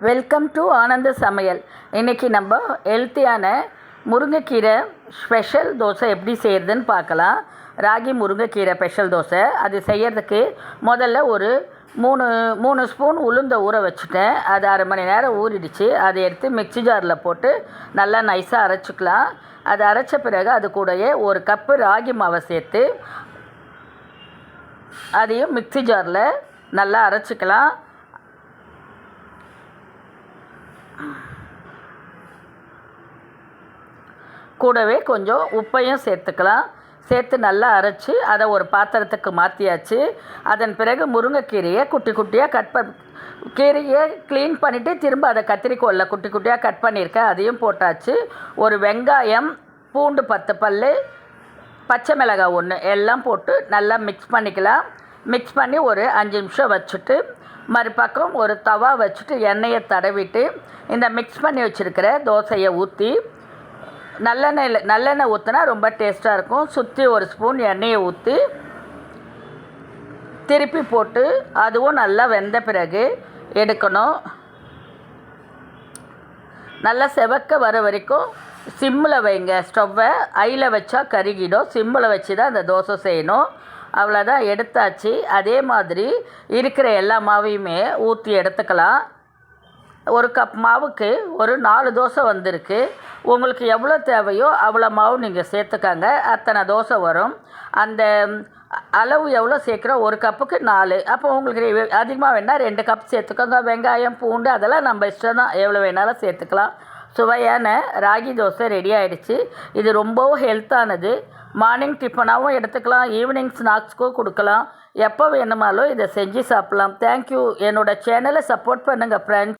Welcome to ஆனந்த சமையல். இன்றைக்கி நம்ம ஹெல்த்தியான முருங்கைக்கீரை ஸ்பெஷல் தோசை எப்படி செய்கிறதுன்னு பார்க்கலாம். ராகி முருங்கைக்கீரை ஸ்பெஷல் தோசை. அது செய்யறதுக்கு முதல்ல ஒரு மூணு மூணு ஸ்பூன் உளுந்த ஊற வச்சுட்டேன். அது அரை மணி நேரம் ஊறிடுச்சு. அதை எடுத்து மிக்ஸி ஜாரில் போட்டு நல்லா நைஸாக அரைச்சிக்கலாம். அது அரைச்ச பிறகு அது கூடயே ஒரு கப்பு ராகி மாவை சேர்த்து அதையும் மிக்ஸி ஜாரில் நல்லா அரைச்சிக்கலாம். கூடவே கொஞ்சம் உப்பையும் சேர்த்துக்கலாம். சேர்த்து நல்லா அரைச்சி அதை ஒரு பாத்திரத்துக்கு மாற்றியாச்சு அதன் பிறகு முருங்கைக்கீரையை குட்டி குட்டியாக கட் பண் கீரையை க்ளீன் பண்ணிவிட்டு திரும்ப அதை கத்திரிக்கோலில் குட்டி குட்டியாக கட் பண்ணியிருக்கேன். அதையும் போட்டாச்சு. ஒரு வெங்காயம் பூண்டு பத்து பல் பச்சை மிளகாய் ஒன்று எல்லாம் போட்டு நல்லா மிக்ஸ் பண்ணிக்கலாம். மிக்ஸ் பண்ணி ஒரு அஞ்சு நிமிஷம் வச்சுட்டு மறுபக்கம் ஒரு தவா வச்சுட்டு எண்ணெயை தடவிட்டு இந்த மிக்ஸ் பண்ணி வச்சுருக்கிற தோசையை ஊற்றி நல்லெண்ணெயில் நல்லெண்ணெய் ஊற்றினா ரொம்ப டேஸ்ட்டாக இருக்கும். சுற்றி ஒரு ஸ்பூன் எண்ணெயை ஊற்றி திருப்பி போட்டு அதுவும் நல்லா வெந்த பிறகு எடுக்கணும். நல்லா செவக்க வர வரைக்கும் சிம்மில் வைங்க. ஸ்டவ்வை ஐயில் வச்சா கருகிடும். சிம்மில் வச்சு தான் அந்த தோசை செய்யணும். அவ்வளோதான் எடுத்தாச்சு. அதே மாதிரி இருக்கிற எல்லா மாவையுமே ஊற்றி எடுத்துக்கலாம். ஒரு கப் மாவுக்கு ஒரு நாலு தோசை வந்திருக்கு. உங்களுக்கு எவ்வளோ தேவையோ அவ்வளோ மாவு நீங்கள் சேர்த்துக்கங்க. அத்தனை தோசை வரும். அந்த அளவு எவ்வளோ சேர்க்குறோம்? ஒரு கப்புக்கு நாலு. அப்போ உங்களுக்கு அதிகமாக வேணால் ரெண்டு கப் சேர்த்துக்கோங்க. வெங்காயம் பூண்டு அதெல்லாம் நம்ம இஷ்டம் தான். எவ்வளோ வேணாலும் சேர்த்துக்கலாம். சுவையான ராகி தோசை ரெடி ஆகிடுச்சு இது ரொம்பவும் ஹெல்த்தானது மார்னிங் டிஃபனாகவும் எடுத்துக்கலாம். ஈவினிங் ஸ்நாக்ஸ்க்கும் கொடுக்கலாம். எப்போ வேணுமாலும் இதை செஞ்சு சாப்பிட்லாம். தேங்க்யூ என்னோடய சேனலை சப்போர்ட் பண்ணுங்கள் ஃப்ரெண்ட்ஸ்